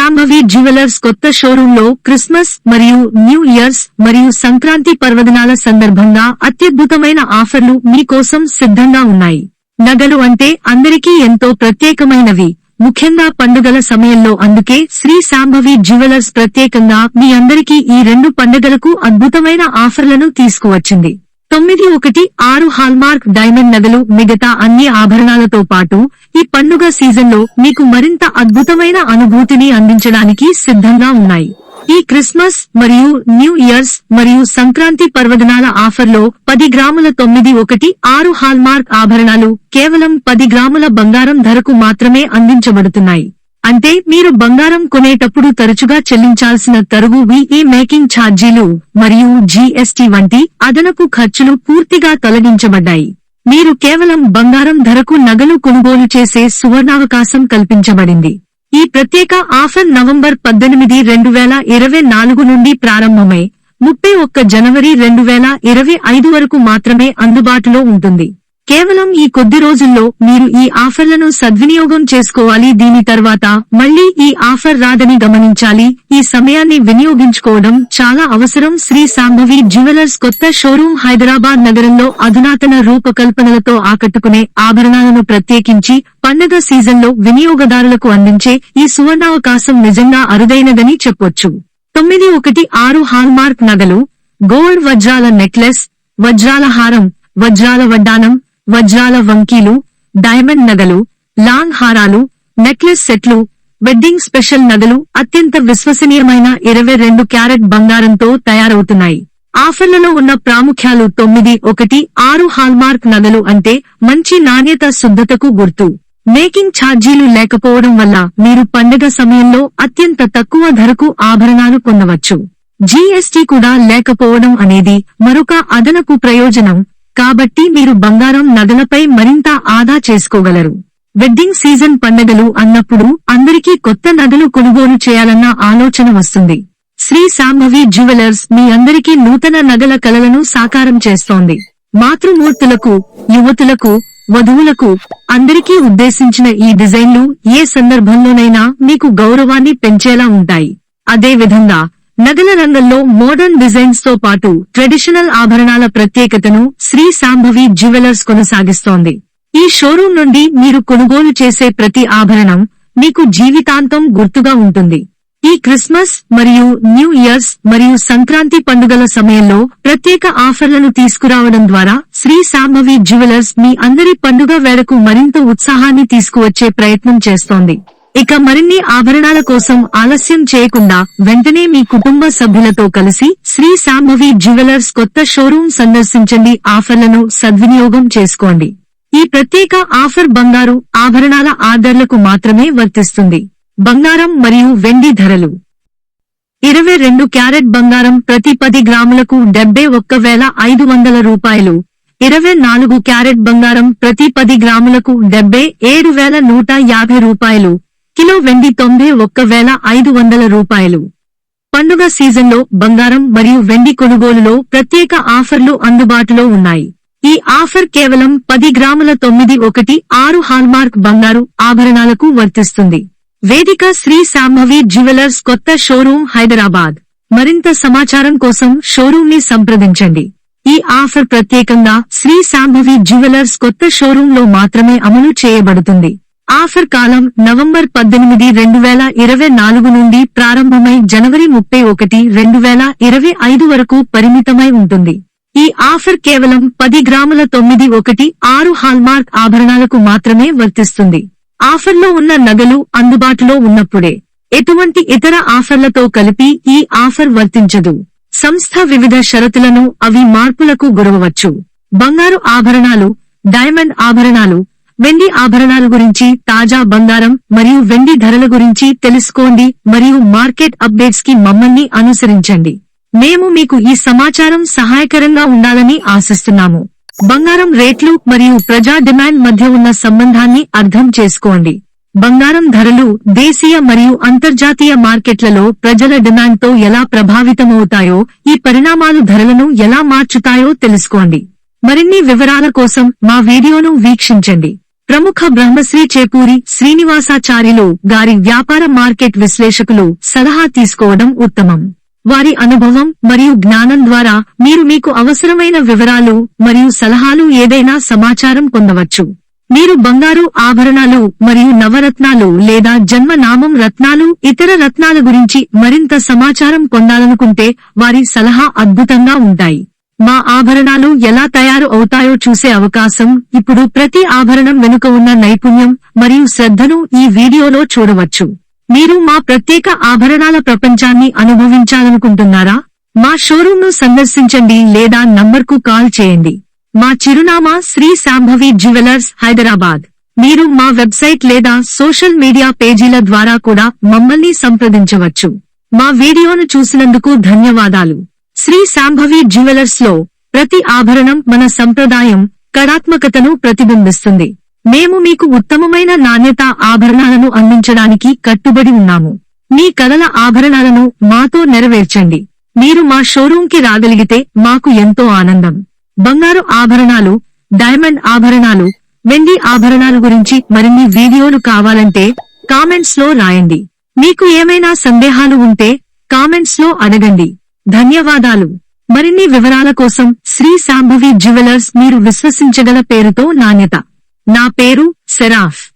Shambhavi jewellers కొత్త షోరూమ్లో Christmas మరియు న్యూ ఇయర్స్ మరియు సంక్రాంతి పర్వదినాల సందర్భంగా అత్యద్భుతమైన ఆఫర్లు మీకోసం సిద్ధంగా ఉన్నాయి. నగలు అంటే అందరికీ ఎంతో ప్రత్యేకమైనవి. ముఖ్యంగా పండుగల సమయంలో అందుకే శ్రీ శాంభవి జ్యువెలర్స్ ప్రత్యేకంగా మీ అందరికీ ఈ రెండు పండుగలకు అద్భుతమైన ఆఫర్లను తీసుకువచ్చింది. తొమ్మిది ఒకటి ఆరు హాల్మార్క్ డైమండ్ నగలు మిగతా అన్ని ఆభరణాలతో పాటు ఈ పండుగ సీజన్లో మీకు మరింత అద్భుతమైన అనుభూతిని అందించడానికి సిద్ధంగా ఉన్నాయి. ఈ క్రిస్మస్ మరియు న్యూ ఇయర్స్ మరియు సంక్రాంతి పర్వదినాల ఆఫర్లో పది గ్రాముల తొమ్మిది ఒకటి ఆరు హాల్మార్క్ ఆభరణాలు కేవలం పది గ్రాముల బంగారం ధరకు మాత్రమే అందించబడుతున్నాయి. అంటే మీరు బంగారం కొనేటప్పుడు తరచుగా చెల్లించాల్సిన తరుగు విఈ మేకింగ్ ఛార్జీలు మరియు జీఎస్టీ వంటి అదనపు ఖర్చులు పూర్తిగా తొలగించబడ్డాయి. మీరు కేవలం బంగారం ధరకు నగలు కొనుగోలు చేసే సువర్ణావకాశం కల్పించబడింది. ఈ ప్రత్యేక ఆఫర్ నవంబర్ పద్దెనిమిది రెండు వేల ఇరవై నాలుగు నుండి ప్రారంభమై ముప్పై ఒక్క జనవరి రెండు వేల ఇరవై ఐదు వరకు మాత్రమే అందుబాటులో ఉంటుంది. కేవలం ఈ కొద్ది రోజుల్లో మీరు ఈ ఆఫర్లను సద్వినియోగం చేసుకోవాలి. దీని తర్వాత మళ్ళీ ఈ ఆఫర్ రాదని గమనించాలి. ఈ సమయాన్ని వినియోగించుకోవడం చాలా అవసరం. శ్రీ సాంభవి జ్యువెలర్స్ కొత్త షోరూం హైదరాబాద్ నగరంలో అధునాతన రూపకల్పనలతో ఆకట్టుకునే ఆభరణాలను ప్రత్యేకించి పండగ సీజన్లో వినియోగదారులకు అందించే ఈ సువర్ణావకాశం నిజంగా అరుదైనదని చెప్పొచ్చు. తొమ్మిది ఒకటి ఆరు హాల్మార్క్ నగలు గోల్డ్ వజ్రాల నెక్లెస్ వజ్రాల హారం వజ్రాల వడ్డానం వజ్రాల వంకీలు డైమండ్ నగలు లాంగ్ హారాలు నెక్లెస్ సెట్లు వెడ్డింగ్ స్పెషల్ నగలు అత్యంత విశ్వసనీయమైన ఇరవై రెండు క్యారెట్ బంగారంతో తయారవుతున్నాయి. ఆఫర్లలో ఉన్న ప్రాముఖ్యాలు తొమ్మిది ఒకటి ఆరు హాల్మార్క్ నగలు అంటే మంచి నాణ్యత శుద్ధతకు గుర్తు. మేకింగ్ ఛార్జీలు లేకపోవడం వల్ల మీరు పండుగ సమయంలో అత్యంత తక్కువ ధరకు ఆభరణాలు పొందవచ్చు జీఎస్టీ కూడా లేకపోవడం అనేది మరొక అదనపు ప్రయోజనం. కాబట్టి మీరు బంగారం నగలపై మరింత ఆదా చేసుకోగలరు. వెడ్డింగ్ సీజన్ పండగలు అన్నప్పుడు అందరికీ కొత్త నగలు కొనుగోలు చేయాలన్న ఆలోచన వస్తుంది. శ్రీ సాంభవి జ్యువెలర్స్ మీ అందరికీ నూతన నగల కలలను సాకారం చేస్తోంది. మాతృమూర్తులకు యువతులకు వధువులకు అందరికీ ఉద్దేశించిన ఈ డిజైన్లు ఏ సందర్భంలోనైనా మీకు గౌరవాన్ని పెంచేలా ఉంటాయి. అదే విధంగా నగల రంగంలో మోడర్న్ డిజైన్స్తో పాటు ట్రెడిషనల్ ఆభరణాల ప్రత్యేకతను శ్రీ సాంభవి జ్యువెలర్స్ కొనసాగిస్తోంది. ఈ షోరూం నుండి మీరు కొనుగోలు చేసే ప్రతి ఆభరణం మీకు జీవితాంతం గుర్తుగా ఉంటుంది. ఈ క్రిస్మస్ మరియు న్యూ ఇయర్స్ మరియు సంక్రాంతి పండుగల సమయంలో ప్రత్యేక ఆఫర్లను తీసుకురావడం ద్వారా శ్రీ సాంభవి జ్యువెలర్స్ మీ అందరి పండుగ వేళకు మరింత ఉత్సాహాన్ని తీసుకువచ్చే ప్రయత్నం చేస్తోంది. ఇక మరిన్ని ఆభరణాల కోసం ఆలస్యం చేయకుండా వెంటనే మీ కుటుంబ సభ్యులతో కలిసి శ్రీ సాంభవి జ్యువెలర్స్ కొత్త షోరూం సందర్శించండి ఆఫర్లను సద్వినియోగం చేసుకోండి. ఈ ప్రత్యేక ఆఫర్ బంగారు ఆభరణాల ఆర్డర్లకు మాత్రమే వర్తిస్తుంది. బంగారం మరియు వెండి ధరలు. ఇరవై రెండు క్యారెట్ బంగారం ప్రతి పది గ్రాములకు డెబ్బై ఒక్క వేల ఐదు వందల రూపాయలు. ఇరవై నాలుగు క్యారెట్ బంగారం ప్రతి పది గ్రాములకు డెబ్బై ఏడు వేల నూట యాభై రూపాయలు. కిలో వెండి తొంభై ఒక్క వేల ఐదు వందల రూపాయలు. పండుగ సీజన్లో బంగారం మరియు వెండి కొనుగోలులో ప్రత్యేక ఆఫర్లు అందుబాటులో ఉన్నాయి. ఈ ఆఫర్ కేవలం పది గ్రాముల తొమ్మిది ఒకటి ఆరు హాల్మార్క్ బంగారు ఆభరణాలకు వర్తిస్తుంది. వేదిక శ్రీ సాంభవి జ్యువెలర్స్ కొత్త షోరూం హైదరాబాద్. మరింత సమాచారం కోసం షోరూం ని సంప్రదించండి. ఈ ఆఫర్ ప్రత్యేకంగా శ్రీ సాంభవి జ్యువెలర్స్ కొత్త షోరూంలో మాత్రమే అమలు చేయబడుతుంది. ఆఫర్ కాలం నవంబర్ పద్దెనిమిది రెండు వేల ఇరవై నాలుగు నుండి ప్రారంభమై జనవరి ముప్పై ఒకటి రెండు వేల ఇరవై ఐదు వరకు పరిమితమై ఉంటుంది. ఈ ఆఫర్ కేవలం పది గ్రాముల తొమ్మిది ఒకటి ఆరు హాల్మార్క్ ఆభరణాలకు మాత్రమే వర్తిస్తుంది. ఆఫర్లో ఉన్న నగలు అందుబాటులో ఉన్నప్పుడే ఎటువంటి ఇతర ఆఫర్లతో కలిపి ఈ ఆఫర్ వర్తించదు. సంస్థ వివిధ షరతులను అవి మార్పులకు గురవవచ్చు. బంగారు ఆభరణాలు డైమండ్ ఆభరణాలు వెండి ఆభరణాల గురించి తాజా బంగారం మరియు వెండి ధరల గురించి తెలుసుకోండి మరియు మార్కెట్ అప్డేట్స్కి మమ్మల్ని అనుసరించండి. మేము మీకు ఈ సమాచారం సహాయకరంగా ఉండాలని ఆశిస్తున్నాము. బంగారం రేట్లు మరియు ప్రజా డిమాండ్ మధ్య ఉన్న సంబంధాన్ని అర్థం చేసుకోండి. బంగారం ధరలు దేశీయ మరియు అంతర్జాతీయ మార్కెట్లలో ప్రజల డిమాండ్తో ఎలా ప్రభావితమవుతాయో ఈ పరిణామాలు ధరలను ఎలా మార్చుతాయో తెలుసుకోండి. మరిన్ని వివరాల కోసం మా వీడియోను వీక్షించండి. ప్రముఖ బ్రహ్మశ్రీ చేపూరి శ్రీనివాసాచార్యులు గారి వ్యాపార మార్కెట్ విశ్లేషకులు సలహా తీసుకోవడం ఉత్తమం. వారి అనుభవం మరియు జ్ఞానం ద్వారా మీరు మీకు అవసరమైన వివరాలు మరియు సలహాలు ఏదైనా సమాచారం పొందవచ్చు. మీరు బంగారు ఆభరణాలు మరియు నవరత్నాలు లేదా జన్మనామం రత్నాలు ఇతర రత్నాల గురించి మరింత సమాచారం పొందాలనుకుంటే వారి సలహా అద్భుతంగా ఉంటాయి. మా ఆభరణాలు ఎలా తయారు అవుతాయో చూసే అవకాశం ఇప్పుడు ప్రతి ఆభరణం వెనుక ఉన్న నైపుణ్యం మరియు శ్రద్ధను ఈ వీడియోలో చూడవచ్చు. మీరు మా ప్రత్యేక ఆభరణాల ప్రపంచాన్ని అనుభవించాలనుకుంటున్నారా? మా షోరూంను సందర్శించండి లేదా నంబర్కు కాల్ చేయండి. మా చిరునామా శ్రీ శాంభవి జ్యువెలర్స్ హైదరాబాద్. మీరు మా వెబ్సైట్ లేదా సోషల్ మీడియా పేజీల ద్వారా కూడా మమ్మల్ని సంప్రదించవచ్చు. మా వీడియోను చూసినందుకు ధన్యవాదాలు. శ్రీ శాంభవి జ్యువెలర్స్లో ప్రతి ఆభరణం మన సంప్రదాయం కళాత్మకతను ప్రతిబింబిస్తుంది. మేము మీకు ఉత్తమమైన నాణ్యత ఆభరణాలను అందించడానికి కట్టుబడి ఉన్నాము. మీ కలల ఆభరణాలను మాతో నెరవేర్చండి. మీరు మా షోరూంకి రాగలిగితే మాకు ఎంతో ఆనందం. బంగారు ఆభరణాలు డైమండ్ ఆభరణాలు వెండి ఆభరణాల గురించి మరిన్ని వీడియోలు కావాలంటే కామెంట్స్లో రాయండి. మీకు ఏమైనా సందేహాలు ఉంటే కామెంట్స్లో అడగండి. ధన్యవాదాలు. మరిన్ని వివరాల కోసం శ్రీ శాంభవి జ్యువెలర్స్ మీరు విశ్వసించగల పేరుతో నాణ్యత. నా పేరు సెరాఫ్.